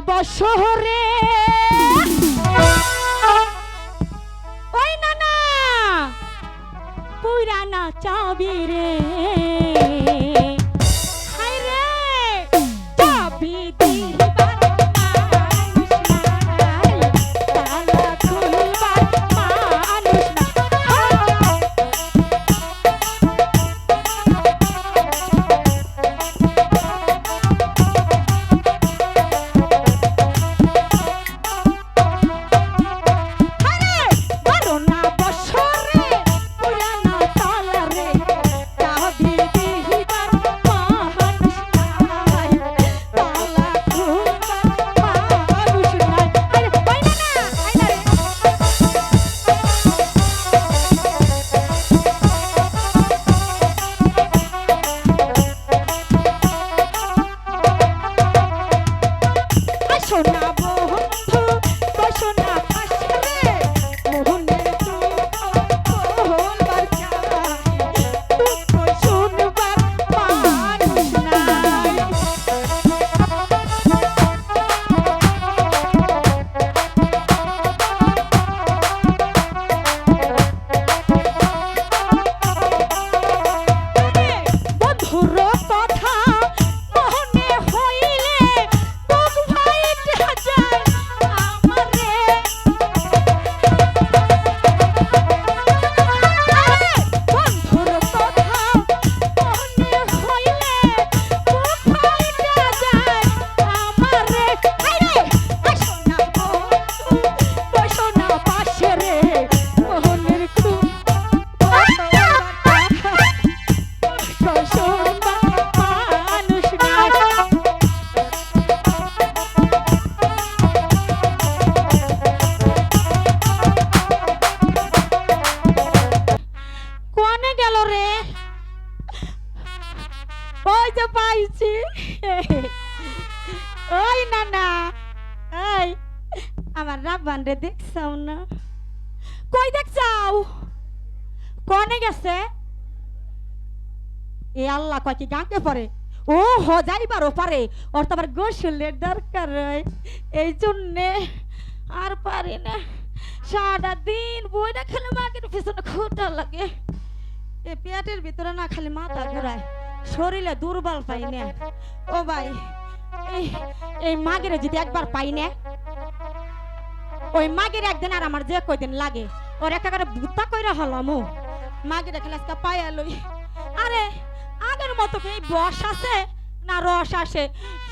যাবা শহরে Oh no. আইছি ওই নানা এই আমার রাব্বান রে দেখছাও না। কই দেখছাও? কনে গেছে? এ আল্লাহ কয় কি গাঁকে পরে ও হ যাইবার পারে ওর তো আবার গোসলের দরকার এই জন্যে আর পারি না। সারাটা দিন বইটা খেলে মাকে পিছনে খোটা লাগে। এ পেটের ভিতরে না খালি মাথা ঘুরায়। শরীরে দুর্বল পাই না। ও ভাই, এই মাগেরে যদি একবার পাই না, ওই মাগের একদিন আর আমার যে কয়দিন লাগে, ওর একেবারে ভূতা কইরা হলাম মাগের খেলে আজকে পাইয়া লই। আরে, আগের মতো কি বস আছে? না রস আসে।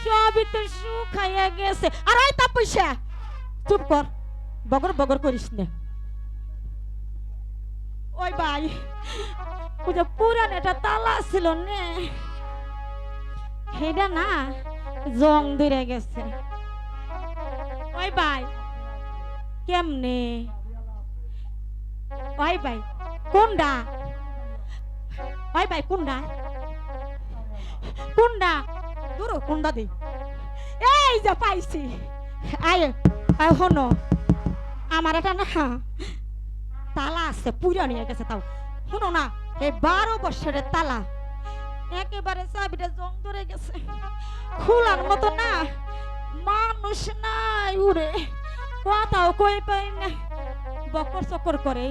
সবই তো শুকাইয়া গেছে। আর ওই তা পয়সা। চুপ কর, বগর বগর করিস না। ওই ভাই যে পুরান একটা তালা ছিল নে। সেটা না, জং ধরে গেছে। ওই ভাই, কেমনে? ওই ভাই, কোনডা। ওই ভাই, কোনডা। কোনডা দূর কোনডা দি। এই যে পাইছি। আয় আয় হনো আমার এটা না, তালা আছে, পুরা নিয়ে গেছে তাও। শুনো না। এই বারো বছরের তালা। একেবারে চাবিটা জং ধরে গেছে। খোলার মতো না, মানুষ নাই উড়ে। কথাও কই পাই না। বকর চকর করে।